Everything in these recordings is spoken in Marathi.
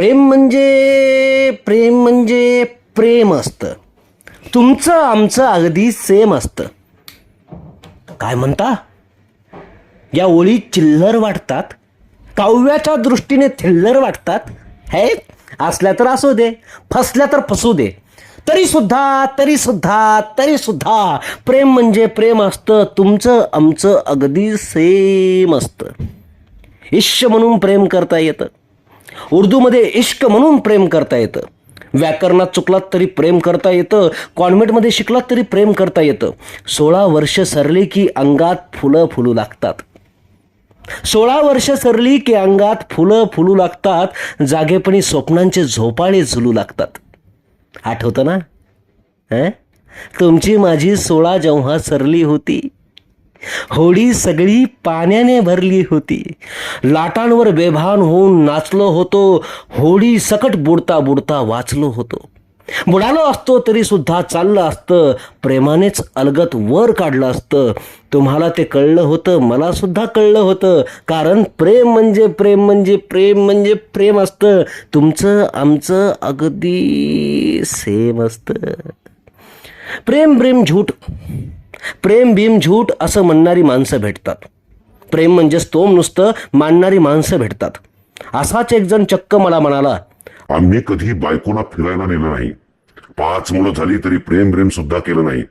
प्रेम म्हणजे प्रेम म्हणजे प्रेम असतं. तुमचं आमचं अगदी सेम असतं. काय म्हणता? या ओळी चिल्लर वाटतात. काव्याच्या दृष्टीने थिल्लर वाटतात. हे असल्या तर असू दे फसल्या तर फसू दे. तरी सुद्धा तरी सुद्धा तरी सुद्धा प्रेम म्हणजे प्रेम असतं. तुमचं आमचं अगदी सेम असतं. इश्य म्हणून प्रेम करता येतं. उर्दूमध्ये इश्क म्हणून प्रेम करता येतं. व्याकरणात चुकलात तरी प्रेम करता येतं. कॉन्व्हेंटमध्ये शिकलात तरी प्रेम करता येतं. सोळा वर्ष सरली की अंगात फुलं फुलू लागतात. सोळा वर्ष सरली की अंगात फुलं फुलू लागतात. जागेपणी स्वप्नांचे झोपाळे झुलू लागतात. आठवतं ना? हं? तुमची माझी सोळा जेव्हा सरली होती होडी सगळी पाण्याने भरली होती. लाटांवर बेभान होऊन नाचलो होतो. होडी सकट बुडता बुडता वाचलो होतो. बुडालो असतो तरी सुद्धा चाललं असतं. प्रेमानेच अलगत वर काढलं असतं. तुम्हाला ते कळलं होतं मला सुद्धा कळलं होतं. कारण प्रेम म्हणजे प्रेम म्हणजे प्रेम म्हणजे प्रेम असतं. तुमचं आमचं अगदी सेम असतं. प्रेम प्रेम झूट प्रेम भीम झूट असं म्हणणारी माणसं भेटतात. प्रेम म्हणजे स्तोम नुसतं मानणारी माणसं भेटतात. असाच एक जण चक्क मला म्हणाला आम्ही कधी बायकोला फिरायला नेलं नाही. पाच मुलं झाली तरी प्रेम प्रेम सुद्धा केलं नाही.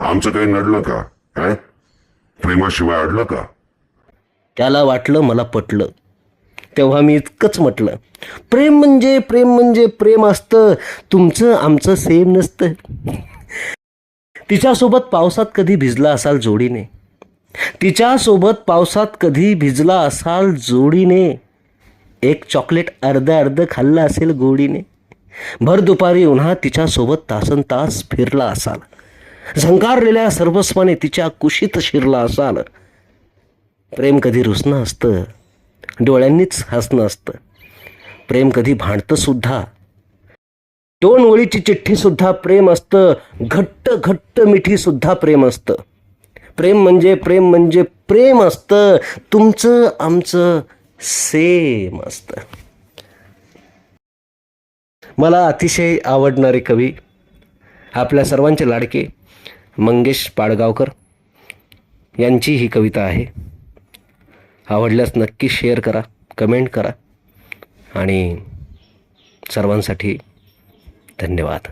आमचं काही नडलं का? काय प्रेमाशिवाय अडलं का? त्याला वाटलं मला पटलं. तेव्हा मी इतकंच म्हटलं प्रेम म्हणजे प्रेम म्हणजे प्रेम असतं. तुमचं आमचं सेम नसतं. तिच्यासोबत पावसात कधी भिजला असाल जोडीने? तिच्यासोबत पावसात कधी भिजला असाल जोडीने? एक चॉकलेट अर्ध अर्ध खाल्लं असेल गोडीने? भर दुपारी उन्हा तिच्यासोबत तासन तास फिरला असाल. झंकारलेल्या सर्वस्वाने तिच्या कुशीत शिरला असाल. प्रेम कधी रुसणं असतं? डोळ्यांनीच हसणं असतं. प्रेम कधी भांडतं सुद्धा? दोन ओळीची चिठ्ठी सुद्धा प्रेम असतं. घट्ट घट्ट मिठी सुद्धा प्रेम असतं. प्रेम म्हणजे प्रेम म्हणजे प्रेम असतं. तुमचं आमचं सेम असतं. मला अतिशय आवडणारे कवी आपल्या सर्वांचे लाडके मंगेश पाडगावकर यांची ही कविता आहे. आवडल्यास नक्की शेअर करा कमेंट करा आणि सर्वांसाठी धन्यवाद.